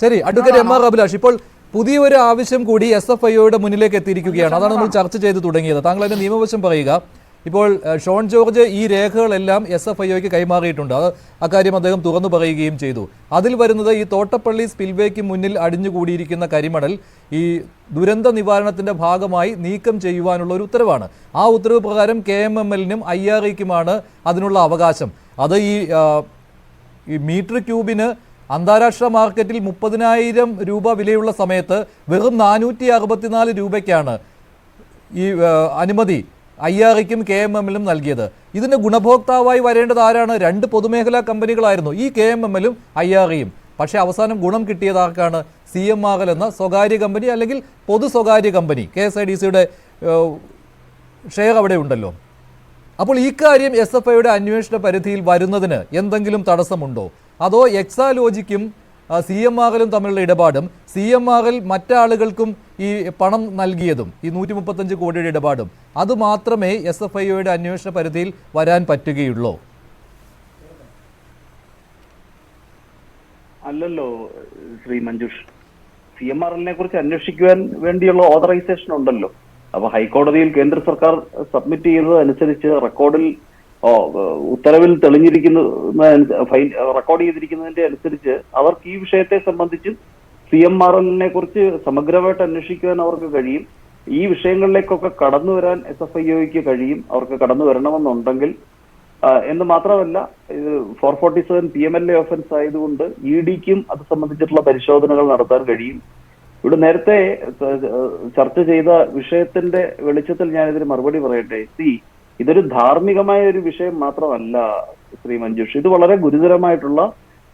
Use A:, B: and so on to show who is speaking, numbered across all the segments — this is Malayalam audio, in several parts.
A: ശരി അഡ്വക്കേറ്റ് എം ആർ അഭിലാഷ് ഇപ്പോൾ പുതിയൊരു ആവശ്യം കൂടി എസ് എഫ് ഐയുടെ മുന്നിലേക്ക് എത്തിയിരിക്കുകയാണ്. അതാണ് നമ്മൾ ചർച്ച ചെയ്ത് തുടങ്ങിയത്. താങ്കൾ അതിന്റെ നിയമവശം പറയുക. ഇപ്പോൾ ഷോൺ ജോർജ് ഈ രേഖകളെല്ലാം എസ് എഫ് ഐക്ക് കൈമാറിയിട്ടുണ്ട്. അത് അക്കാര്യം അദ്ദേഹം തുറന്നു പറയുകയും ചെയ്തു. അതിൽ വരുന്നത് ഈ തോട്ടപ്പള്ളി സ്പിൽവേക്ക് മുന്നിൽ അടിഞ്ഞുകൂടിയിരിക്കുന്ന കരിമണൽ ഈ ദുരന്ത നിവാരണത്തിന്റെ ഭാഗമായി നീക്കം ചെയ്യുവാനുള്ള ഒരു ഉത്തരവാണ്. ആ ഉത്തരവ് പ്രകാരം കെ എം എം എല്ലിനും ഐ ആർ ഐക്കുമാണ് അതിനുള്ള അവകാശം. അത് ഈ മീറ്റർ ക്യൂബിന് അന്താരാഷ്ട്ര മാർക്കറ്റിൽ മുപ്പതിനായിരം രൂപ വിലയുള്ള സമയത്ത് വെറും നാനൂറ്റി അറുപത്തിനാല് രൂപയ്ക്കാണ് ഈ അനുമതി ഐ ആർ ഐക്കും കെ എം എമ്മിലും നൽകിയത്. ഇതിന് ഗുണഭോക്താവായി വരേണ്ടത് ആരാണ്? രണ്ട് പൊതുമേഖലാ കമ്പനികളായിരുന്നു. ഈ കെ എം എമ്മിലും ഐ ആർ ഐയും പക്ഷേ അവസാനം ഗുണം കിട്ടിയത് ആർക്കാണ്? സി എം ആകൽ എന്ന സ്വകാര്യ കമ്പനി അല്ലെങ്കിൽ പൊതു സ്വകാര്യ company. K S I D സിയുടെ ഷെയർ അവിടെ ഉണ്ടല്ലോ. അപ്പോൾ ഈ കാര്യം എസ് എഫ് ഐയുടെ അന്വേഷണ പരിധിയിൽ വരുന്നതിന് എന്തെങ്കിലും തടസ്സമുണ്ടോ? അതോ എക്സാലോജിക്കും സി എം ആകലും തമ്മിലുള്ള ഇടപാടും സി എം ആകൽ മറ്റാളുകൾക്കും ഈ പണം നൽകിയതും ഈ നൂറ്റി മുപ്പത്തഞ്ച് കോടിയുടെ ഇടപാടും അത് മാത്രമേ എസ് എഫ് ഐയുടെ അന്വേഷണ പരിധിയിൽ വരാൻ പറ്റുകയുള്ളൂ?
B: അല്ലല്ലോ ശ്രീ മഞ്ജുഷ്. സി എം എല്ലിനെ കുറിച്ച് അന്വേഷിക്കുവാൻ വേണ്ടിയുള്ള ഓതറൈസേഷൻ ഉണ്ടല്ലോ. അപ്പൊ ഹൈക്കോടതിയിൽ കേന്ദ്ര സർക്കാർ സബ്മിറ്റ് ചെയ്തത് അനുസരിച്ച് റെക്കോർഡിൽ ഓ, ഉത്തരവിൽ തെളിഞ്ഞിരിക്കുന്ന ഫൈൻ റെക്കോർഡ് ചെയ്തിരിക്കുന്നതിന്റെ അനുസരിച്ച് അവർക്ക് ഈ വിഷയത്തെ സംബന്ധിച്ച് സി എം ആർ എല്ലിനെ കുറിച്ച് സമഗ്രമായിട്ട് അന്വേഷിക്കുവാൻ അവർക്ക് കഴിയും. ഈ വിഷയങ്ങളിലേക്കൊക്കെ കടന്നു വരാൻ എസ് എഫ് ഐ ഒക്ക് കഴിയും. അവർക്ക് കടന്നു വരണമെന്നുണ്ടെങ്കിൽ എന്ന് മാത്രമല്ല ഇത് four forty seven P M L A offence ആയതുകൊണ്ട് ഇ ഡിക്കും അത് സംബന്ധിച്ചിട്ടുള്ള പരിശോധനകൾ നടത്താൻ കഴിയും. ഇവിടെ നേരത്തെ ചർച്ച ചെയ്ത വിഷയത്തിന്റെ വെളിച്ചത്തിൽ ഞാൻ ഇതിന് മറുപടി പറയട്ടെ. സി ഇതൊരു ധാർമ്മികമായ ഒരു വിഷയം മാത്രമല്ല ശ്രീ മഞ്ജുഷ്. ഇത് വളരെ ഗുരുതരമായിട്ടുള്ള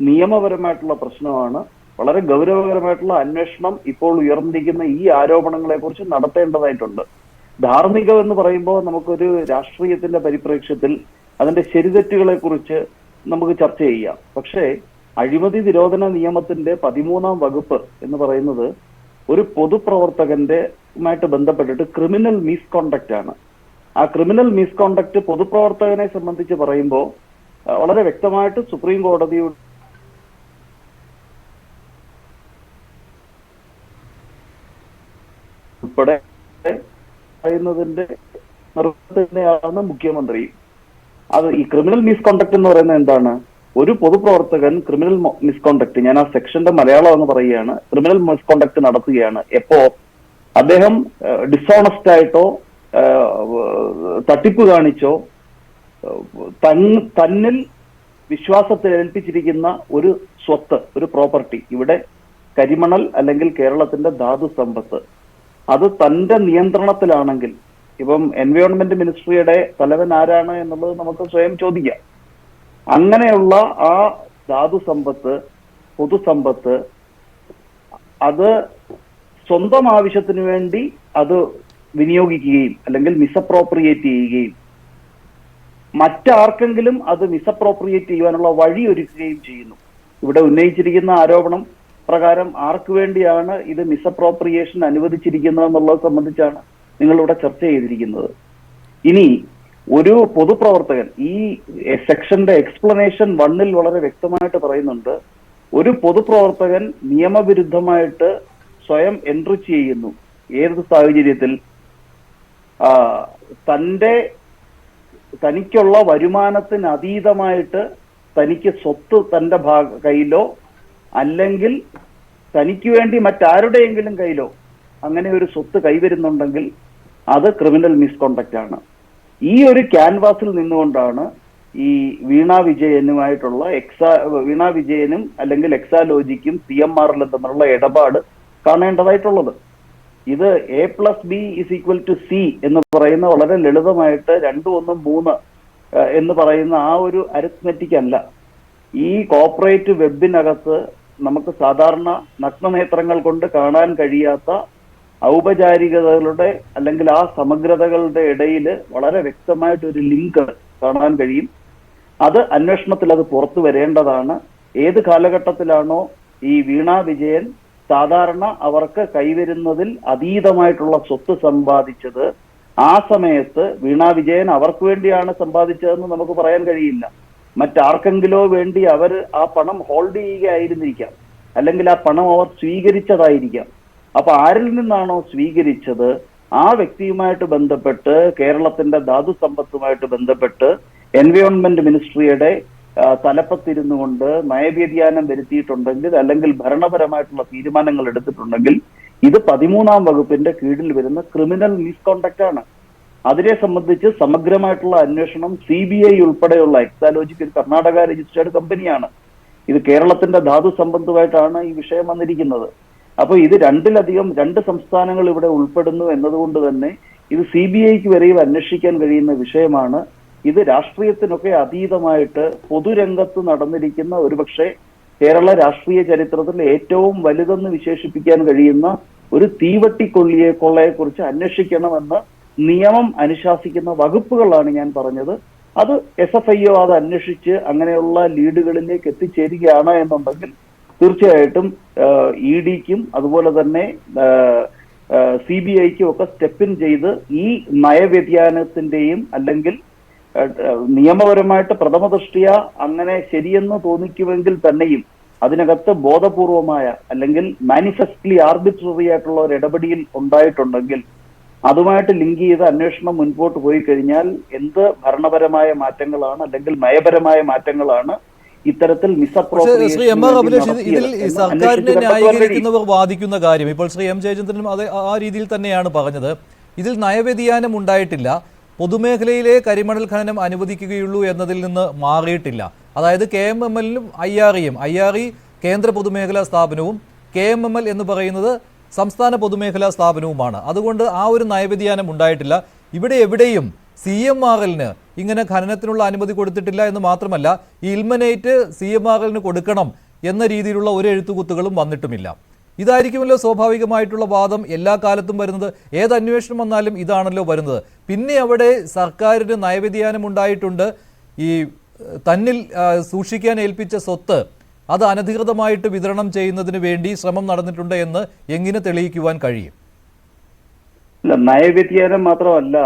B: നിയമപരമായിട്ടുള്ള പ്രശ്നമാണ്. വളരെ ഗൗരവകരമായിട്ടുള്ള അന്വേഷണം ഇപ്പോൾ ഉയർന്നിരിക്കുന്ന ഈ ആരോപണങ്ങളെ കുറിച്ച് നടത്തേണ്ടതായിട്ടുണ്ട്. ധാർമ്മികം എന്ന് പറയുമ്പോൾ നമുക്കൊരു രാഷ്ട്രീയത്തിന്റെ പരിപ്രേക്ഷ്യത്തിൽ അതിന്റെ ശരിതെറ്റുകളെ കുറിച്ച് നമുക്ക് ചർച്ച ചെയ്യാം. പക്ഷേ അഴിമതി നിരോധന നിയമത്തിന്റെ പതിമൂന്നാം വകുപ്പ് എന്ന് പറയുന്നത് ഒരു പൊതുപ്രവർത്തകന്റെ മായിട്ട് ബന്ധപ്പെട്ടിട്ട് ക്രിമിനൽ മിസ്കോണ്ടക്റ്റ് ആണ് ആ ക്രിമിനൽ മിസ്കോണ്ടക്ട് പൊതുപ്രവർത്തകനെ സംബന്ധിച്ച് പറയുമ്പോൾ വളരെ വ്യക്തമായിട്ട് സുപ്രീം കോടതിയുടെ ഉൾപ്പെടെ പറയുന്നതിന്റെ തന്നെയാണ് മുഖ്യമന്ത്രി. അത് ഈ ക്രിമിനൽ മിസ്കോണ്ടക്ട് എന്ന് പറയുന്നത് എന്താണ്? ഒരു പൊതുപ്രവർത്തകൻ ക്രിമിനൽ മിസ്കോണ്ടക്ട് ഞാൻ ആ സെക്ഷന്റെ മലയാളം എന്ന് പറയുകയാണ് ക്രിമിനൽ മിസ്കോണ്ടക്ട് നടത്തുകയാണ്. എപ്പോ? അദ്ദേഹം ഡിസോണസ്റ്റ് ആയിട്ടോ തട്ടിപ്പ് കാണിച്ചോ തന്നിൽ വിശ്വാസത്തിൽ ഏൽപ്പിച്ചിരിക്കുന്ന ഒരു സ്വത്ത് ഒരു പ്രോപ്പർട്ടി ഇവിടെ കരിമണൽ അല്ലെങ്കിൽ കേരളത്തിന്റെ ധാതു സമ്പത്ത് അത് തന്റെ നിയന്ത്രണത്തിലാണെങ്കിൽ ഇപ്പം എൻവയോൺമെന്റ് മിനിസ്ട്രിയുടെ തലവൻ ആരാണ് എന്നുള്ളത് നമുക്ക് സ്വയം ചോദിക്കാം. അങ്ങനെയുള്ള ആ ധാതു സമ്പത്ത് പൊതുസമ്പത്ത് അത് സ്വന്തം ആവശ്യത്തിന് വേണ്ടി അത് വിനിയോഗിക്കുകയും അല്ലെങ്കിൽ മിസ്അപ്രോപ്രിയേറ്റ് ചെയ്യുകയും മറ്റാർക്കെങ്കിലും അത് മിസപ്രോപ്രിയേറ്റ് ചെയ്യുവാനുള്ള വഴി ഒരുക്കുകയും ചെയ്യുന്നു. ഇവിടെ ഉന്നയിച്ചിരിക്കുന്ന ആരോപണം പ്രകാരം ആർക്കു വേണ്ടിയാണ് ഇത് മിസ്അപ്രോപ്രിയേഷൻ അനുവദിച്ചിരിക്കുന്നത് എന്നുള്ളത് സംബന്ധിച്ചാണ് നിങ്ങളിവിടെ ചർച്ച ചെയ്തിരിക്കുന്നത്. ഇനി ഒരു പൊതുപ്രവർത്തകൻ ഈ സെക്ഷന്റെ എക്സ്പ്ലനേഷൻ വണ്ണിൽ വളരെ വ്യക്തമായിട്ട് പറയുന്നുണ്ട്. ഒരു പൊതുപ്രവർത്തകൻ നിയമവിരുദ്ധമായിട്ട് സ്വയം എൻട്രി ചെയ്യുന്നു. ഏത് സാഹചര്യത്തിൽ? ആ, തന്റെ തനിക്കുള്ള വരുമാനത്തിന് അതീതമായിട്ട് തനിക്ക് സ്വത്ത് തന്റെ ഭാഗ കയ്യിലോ അല്ലെങ്കിൽ തനിക്ക് വേണ്ടി മറ്റാരുടെയെങ്കിലും കയ്യിലോ അങ്ങനെ ഒരു സ്വത്ത് കൈവരുന്നുണ്ടെങ്കിൽ അത് ക്രിമിനൽ മിസ്കോണ്ടക്റ്റ് ആണ്. ഈ ഒരു ക്യാൻവാസിൽ നിന്നുകൊണ്ടാണ് ഈ വീണ വിജയനുമായിട്ടുള്ള എക്സാ വീണ വിജയനും അല്ലെങ്കിൽ എക്സാലോജിക്കും സി എം ആറിലും തമ്മിലുള്ള ഇടപാട് കാണേണ്ടതായിട്ടുള്ളത്. ഇത് A plus B is equal to C എന്ന് പറയുന്ന വളരെ ലളിതമായിട്ട് രണ്ടും ഒന്നും മൂന്ന് എന്ന് പറയുന്ന ആ ഒരു അരിത്മെറ്റിക് അല്ല. ഈ കോപ്പറേറ്റ് വെബിനകത്ത് നമുക്ക് സാധാരണ നഗ്നനേത്രങ്ങൾ കൊണ്ട് കാണാൻ കഴിയാത്ത ഔപചാരികതകളുടെ അല്ലെങ്കിൽ ആ സമഗ്രതകളുടെ ഇടയിൽ വളരെ വ്യക്തമായിട്ട് ഒരു ലിങ്ക് കാണാൻ കഴിയും. അത് അന്വേഷണത്തിൽ അത് പുറത്തു വരേണ്ടതാണ്. ഏത് കാലഘട്ടത്തിലാണോ ഈ വീണാ വിജയൻ സാധാരണ അവർക്ക് കൈവരുന്നതിൽ അതീതമായിട്ടുള്ള സ്വത്ത് സമ്പാദിച്ചത് ആ സമയത്ത് വീണ വിജയൻ അവർക്ക് വേണ്ടിയാണ് സമ്പാദിച്ചതെന്ന് നമുക്ക് പറയാൻ കഴിയില്ല. മറ്റാർക്കെങ്കിലോ വേണ്ടി അവർ ആ പണം ഹോൾഡ് ചെയ്യുകയായിരുന്നിരിക്കാം. അല്ലെങ്കിൽ ആ പണം അവർ സ്വീകരിച്ചതായിരിക്കാം. അപ്പൊ ആരിൽ നിന്നാണോ സ്വീകരിച്ചത്? ആ വ്യക്തിയുമായിട്ട് ബന്ധപ്പെട്ട് കേരളത്തിന്റെ ധാതു സമ്പത്തുമായിട്ട് ബന്ധപ്പെട്ട് എൻവയോൺമെന്റ് മിനിസ്ട്രിയുടെ തലപ്പത്തിരുന്നു കൊണ്ട് നയവ്യതിയാനം വരുത്തിയിട്ടുണ്ടെങ്കിൽ അല്ലെങ്കിൽ ഭരണപരമായിട്ടുള്ള തീരുമാനങ്ങൾ എടുത്തിട്ടുണ്ടെങ്കിൽ ഇത് പതിമൂന്നാം വകുപ്പിന്റെ കീഴിൽ വരുന്ന ക്രിമിനൽ മിസ്കോണ്ടക്ട് ആണ്. അതിനെ സംബന്ധിച്ച് സമഗ്രമായിട്ടുള്ള അന്വേഷണം സി ബി ഐ ഉൾപ്പെടെയുള്ള എക്സാലോജിക്ക് ഒരു കർണാടക രജിസ്റ്റേർഡ് കമ്പനിയാണ്. ഇത് കേരളത്തിന്റെ ധാതു സംബന്ധമായിട്ടാണ് ഈ വിഷയം വന്നിരിക്കുന്നത്. അപ്പൊ ഇത് രണ്ടിലധികം രണ്ട് സംസ്ഥാനങ്ങൾ ഇവിടെ ഉൾപ്പെടുന്നു എന്നതുകൊണ്ട് തന്നെ ഇത് സി ബി ഐക്ക് വരെയും അന്വേഷിക്കാൻ കഴിയുന്ന വിഷയമാണ് ഇത് രാഷ്ട്രീയത്തിനൊക്കെ അതീതമായിട്ട് പൊതുരംഗത്ത് നടന്നിരിക്കുന്ന ഒരുപക്ഷെ കേരള രാഷ്ട്രീയ ചരിത്രത്തിൽ ഏറ്റവും വലുതെന്ന് വിശേഷിപ്പിക്കാൻ കഴിയുന്ന ഒരു തീവട്ടിക്കൊള്ളിയെ കൊള്ളയെ കുറിച്ച് അന്വേഷിക്കണമെന്ന് നിയമം അനുശാസിക്കുന്ന വകുപ്പുകളാണ് ഞാൻ പറഞ്ഞത്. അത് എസ് എഫ് ഐ ഒ അത് അന്വേഷിച്ച് അങ്ങനെയുള്ള ലീഡുകളിലേക്ക് എത്തിച്ചേരുകയാണ് എന്നുണ്ടെങ്കിൽ തീർച്ചയായിട്ടും ഇ ഡിക്കും അതുപോലെ തന്നെ സി ബി ഐക്കും ഒക്കെ സ്റ്റെപ്പിൻ ചെയ്ത് ഈ നയവ്യതിയാനത്തിന്റെയും അല്ലെങ്കിൽ നിയമപരമായിട്ട് പ്രഥമ ദൃഷ്ടിയ അങ്ങനെ ശരിയെന്ന് തോന്നിക്കുമെങ്കിൽ തന്നെയും അതിനകത്ത് ബോധപൂർവമായ അല്ലെങ്കിൽ മാനിഫെസ്റ്റ്ലി ആർബിട്രറി ആയിട്ടുള്ള ഒരു ഇടപെടിയിൽ ഉണ്ടായിട്ടുണ്ടെങ്കിൽ അതുമായിട്ട് ലിങ്ക് ചെയ്ത് അന്വേഷണം മുൻപോട്ട് പോയി കഴിഞ്ഞാൽ എന്ത് ഭരണപരമായ മാറ്റങ്ങളാണ് അല്ലെങ്കിൽ നയപരമായ മാറ്റങ്ങളാണ് ഇത്തരത്തിൽ
A: പക്ഷേ ശ്രീ എം ആർ അഭിലാഷ് ഇതിൽ ഈ സർക്കാരിനെ ന്യായീകരിക്കുന്നവർ വാദിക്കുന്ന കാര്യം. ഇപ്പോൾ ശ്രീ എം ജയചന്ദ്രനും അത് ആ രീതിയിൽ തന്നെയാണ് പറഞ്ഞത്. ഇതിൽ നയവ്യതിയാനം ഉണ്ടായിട്ടില്ല. പൊതുമേഖലയിലെ കരിമണൽ ഖനനം അനുവദിക്കുകയുള്ളൂ എന്നതിൽ നിന്ന് മാറിയിട്ടില്ല. അതായത് കെ എം എം എല്ലിനും ഐ ആർ ഇയും ഐ ആർ ഇ കേന്ദ്ര പൊതുമേഖലാ സ്ഥാപനവും കെ എം എം എൽ എന്ന് പറയുന്നത് സംസ്ഥാന പൊതുമേഖലാ സ്ഥാപനവുമാണ്. അതുകൊണ്ട് ആ ഒരു നയവ്യതിയാനം ഉണ്ടായിട്ടില്ല. ഇവിടെ എവിടെയും സി എം ആർ എല്ലിന് ഇങ്ങനെ ഖനനത്തിനുള്ള അനുമതി കൊടുത്തിട്ടില്ല എന്ന് മാത്രമല്ല ഈ ഇൽമനേറ്റ് സി എം ആർ എല്ലിന് കൊടുക്കണം എന്ന രീതിയിലുള്ള ഒരു എഴുത്തുകുത്തുകളും വന്നിട്ടുമില്ല. ഇതായിരിക്കുമല്ലോ സ്വാഭാവികമായിട്ടുള്ള വാദം. എല്ലാ കാലത്തും വരുന്നത്. ഏത് അന്വേഷണം വന്നാലും ഇതാണല്ലോ വരുന്നത്. പിന്നെ അവിടെ സർക്കാരിന് നയവ്യതിയാനം ഉണ്ടായിട്ടുണ്ട്. ഈ തന്നിൽ സൂക്ഷിക്കാൻ ഏൽപ്പിച്ച സ്വത്ത് അത് അനധികൃതമായിട്ട് വിതരണം ചെയ്യുന്നതിന് വേണ്ടി ശ്രമം നടന്നിട്ടുണ്ട് എന്ന് എങ്ങനെ തെളിയിക്കുവാൻ കഴിയും?
B: നയവ്യതിയാനം മാത്രമല്ല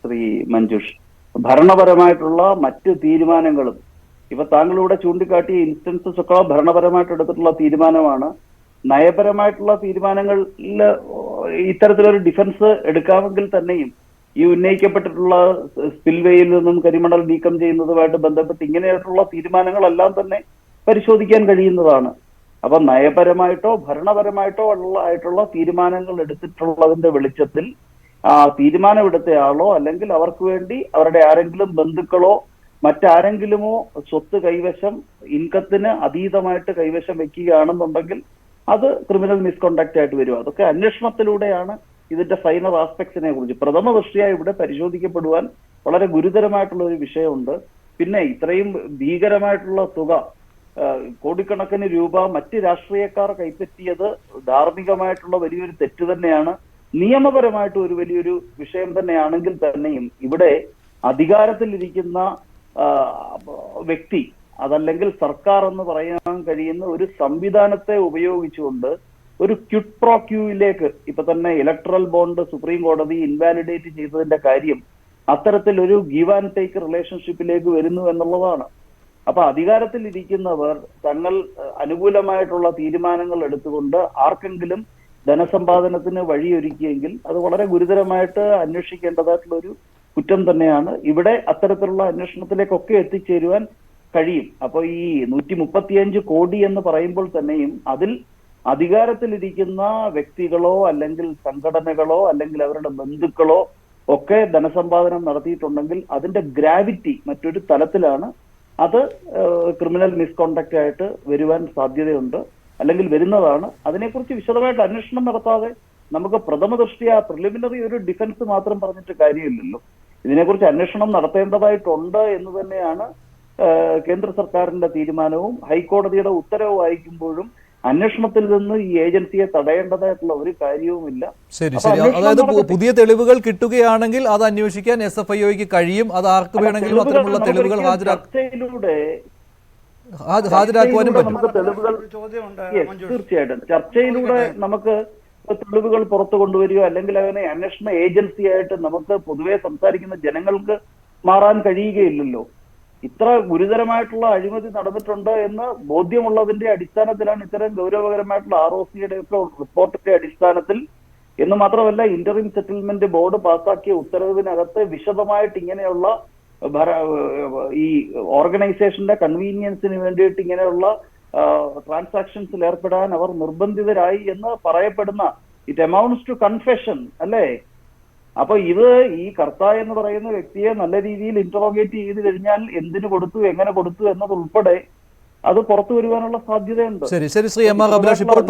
B: ശ്രീ മഞ്ജുഷ്. ഭരണപരമായിട്ടുള്ള മറ്റ് തീരുമാനങ്ങളും ഇപ്പൊ താങ്കളിവിടെ ചൂണ്ടിക്കാട്ടിയ ഇൻസ്റ്റൻസസ് ഒക്കെ ഭരണപരമായിട്ട് എടുത്തിട്ടുള്ള തീരുമാനമാണ്. നയപരമായിട്ടുള്ള തീരുമാനങ്ങളിൽ ഇത്തരത്തിലൊരു ഡിഫൻസ് എടുക്കാമെങ്കിൽ തന്നെയും ഈ ഉന്നയിക്കപ്പെട്ടിട്ടുള്ള സ്പിൽവേയിൽ നിന്നും കരിമണൽ നീക്കം ചെയ്യുന്നതുമായിട്ട് ബന്ധപ്പെട്ട് ഇങ്ങനെയായിട്ടുള്ള തീരുമാനങ്ങളെല്ലാം തന്നെ പരിശോധിക്കാൻ കഴിയുന്നതാണ്. അപ്പൊ നയപരമായിട്ടോ ഭരണപരമായിട്ടോ ഉള്ള ആയിട്ടുള്ള തീരുമാനങ്ങൾ എടുത്തിട്ടുള്ളതിന്റെ വെളിച്ചത്തിൽ ആ തീരുമാനമെടുത്തയാളോ അല്ലെങ്കിൽ അവർക്ക് വേണ്ടി അവരുടെ ആരെങ്കിലും ബന്ധുക്കളോ മറ്റാരെങ്കിലുമോ സ്വത്ത് കൈവശം ഇൻകത്തിന് അതീതമായിട്ട് കൈവശം വെക്കുകയാണെന്നുണ്ടെങ്കിൽ അത് ക്രിമിനൽ മിസ്കോണ്ടക്ട് ആയിട്ട് വരും. അതൊക്കെ അന്വേഷണത്തിലൂടെയാണ് ഇതിന്റെ ഫൈനൽ ആസ്പെക്ട്സിനെ കുറിച്ച്. പ്രഥമ ദൃഷ്ടിയായി ഇവിടെ പരിശോധിക്കപ്പെടുവാൻ വളരെ ഗുരുതരമായിട്ടുള്ള ഒരു വിഷയമുണ്ട്. പിന്നെ ഇത്രയും ഭീകരമായിട്ടുള്ള തുക കോടിക്കണക്കിന് രൂപ മറ്റ് രാഷ്ട്രീയക്കാർ കൈപ്പറ്റിയത് ധാർമ്മികമായിട്ടുള്ള വലിയൊരു തെറ്റ് തന്നെയാണ്. നിയമപരമായിട്ട് ഒരു വലിയൊരു വിഷയം തന്നെയാണെങ്കിൽ തന്നെയും ഇവിടെ അധികാരത്തിലിരിക്കുന്ന വ്യക്തി അതല്ലെങ്കിൽ സർക്കാർ എന്ന് പറയാൻ കഴിയുന്ന ഒരു സംവിധാനത്തെ ഉപയോഗിച്ചുകൊണ്ട് ഒരു ക്യുഡ് പ്രോക്യൂയിലേക്ക് ഇപ്പൊ തന്നെ ഇലക്ട്രൽ ബോണ്ട് സുപ്രീം കോടതി ഇൻവാലിഡേറ്റ് ചെയ്തതിന്റെ കാര്യം അത്തരത്തിൽ ഒരു ഗീവ് ആൻഡ് ടേക്ക് റിലേഷൻഷിപ്പിലേക്ക് വരുന്നു എന്നുള്ളതാണ്. അപ്പൊ അധികാരത്തിൽ ഇരിക്കുന്നവർ തങ്ങൾ അനുകൂലമായിട്ടുള്ള തീരുമാനങ്ങൾ എടുത്തുകൊണ്ട് ആർക്കെങ്കിലും ധനസമ്പാദനത്തിന് വഴിയൊരുക്കിയെങ്കിൽ അത് വളരെ ഗുരുതരമായിട്ട് അന്വേഷിക്കേണ്ടതായിട്ടുള്ള ഒരു കുറ്റം തന്നെയാണ്. ഇവിടെ അത്തരത്തിലുള്ള അന്വേഷണത്തിലേക്കൊക്കെ എത്തിച്ചേരുവാൻ കഴിയും. അപ്പോൾ ഈ നൂറ്റി മുപ്പത്തിയഞ്ച് കോടി എന്ന് പറയുമ്പോൾ തന്നെയും അതിൽ അധികാരത്തിലിരിക്കുന്ന വ്യക്തികളോ അല്ലെങ്കിൽ സംഘടനകളോ അല്ലെങ്കിൽ അവരുടെ ബന്ധുക്കളോ ഒക്കെ ധനസമ്പാദനം നടത്തിയിട്ടുണ്ടെങ്കിൽ അതിന്റെ ഗ്രാവിറ്റി മറ്റൊരു തലത്തിലാണ് അത് ക്രിമിനൽ മിസ്കോണ്ടക്റ്റ് ആയിട്ട് വരുവാൻ സാധ്യതയുണ്ട്. അല്ലെങ്കിൽ വരുന്നതാണ്. അതിനെക്കുറിച്ച് വിശദമായിട്ട് അന്വേഷണം നടത്താതെ നമുക്ക് പ്രഥമ ദൃഷ്ടിയ പ്രിലിമിനറി ഒരു ഡിഫൻസ് മാത്രം പറഞ്ഞിട്ട് കാര്യമില്ലല്ലോ. ഇതിനെക്കുറിച്ച് അന്വേഷണം നടത്തേണ്ടതായിട്ടുണ്ട് എന്ന് തന്നെയാണ് കേന്ദ്ര സർക്കാരിന്റെ തീരുമാനവും ഹൈക്കോടതിയുടെ ഉത്തരവ് വായിക്കുമ്പോഴും അന്വേഷണത്തിൽ നിന്ന് ഈ ഏജൻസിയെ തടയേണ്ടതായിട്ടുള്ള ഒരു കാര്യവുമില്ല.
A: ശരി ശരി. അതായത് പുതിയ തെളിവുകൾ കിട്ടുകയാണെങ്കിൽ അത് അന്വേഷിക്കാൻ എസ് എഫ് ഐ ഒക്ക് കഴിയും. അത് ആർക്ക് വേണമെങ്കിലും അത്തരമുള്ള തെളിവുകൾ
B: ചർച്ചയിലൂടെ
A: ഹാജരാക്കുവാനും പറ്റും.
B: നമുക്ക് തെളിവുകൾ തീർച്ചയായിട്ടും. ചർച്ചയിലൂടെ നമുക്ക് തെളിവുകൾ പുറത്തു കൊണ്ടുവരികയോ അല്ലെങ്കിൽ അങ്ങനെ അന്വേഷണ ഏജൻസിയായിട്ട് നമുക്ക് പൊതുവെ സംസാരിക്കുന്ന ജനങ്ങൾക്ക് മാറാൻ കഴിയുകയില്ലല്ലോ. ഇത്ര ഗുരുതരമായിട്ടുള്ള അഴിമതി നടന്നിട്ടുണ്ട് എന്ന് ബോധ്യമുള്ളതിന്റെ അടിസ്ഥാനത്തിലാണ് ഇത്തരം ഗൗരവകരമായിട്ടുള്ള ആർ ഒ സിയുടെ ഒക്കെ റിപ്പോർട്ടിന്റെ അടിസ്ഥാനത്തിൽ എന്ന് മാത്രമല്ല ഇന്ററിം സെറ്റിൽമെന്റ് ബോർഡ് പാസാക്കിയ ഉത്തരവിനകത്ത് വിശദമായിട്ട് ഇങ്ങനെയുള്ള ഈ ഓർഗനൈസേഷന്റെ കൺവീനിയൻസിന് വേണ്ടിയിട്ട് ഇങ്ങനെയുള്ള ട്രാൻസാക്ഷൻസിൽ ഏർപ്പെടാൻ അവർ നിർബന്ധിതരായി എന്ന് പറയപ്പെടുന്ന ഇറ്റ് എമൗണ്ട്സ് ടു കൺഫെഷൻ അല്ലേ? അപ്പൊ ഇത് ഈ കർത്ത എന്ന് പറയുന്ന വ്യക്തിയെ നല്ല രീതിയിൽ ഇന്ററോഗേറ്റ് ചെയ്ത് കഴിഞ്ഞാൽ എന്തിനു കൊടുത്തു എങ്ങനെ കൊടുത്തു എന്നതുൾപ്പെടെ അത് പുറത്തു വരുവാനുള്ള സാധ്യതയുണ്ട്.
A: ശരി ശരി ശ്രീ എം ആർ അഭിലാഷ് ഇപ്പോൾ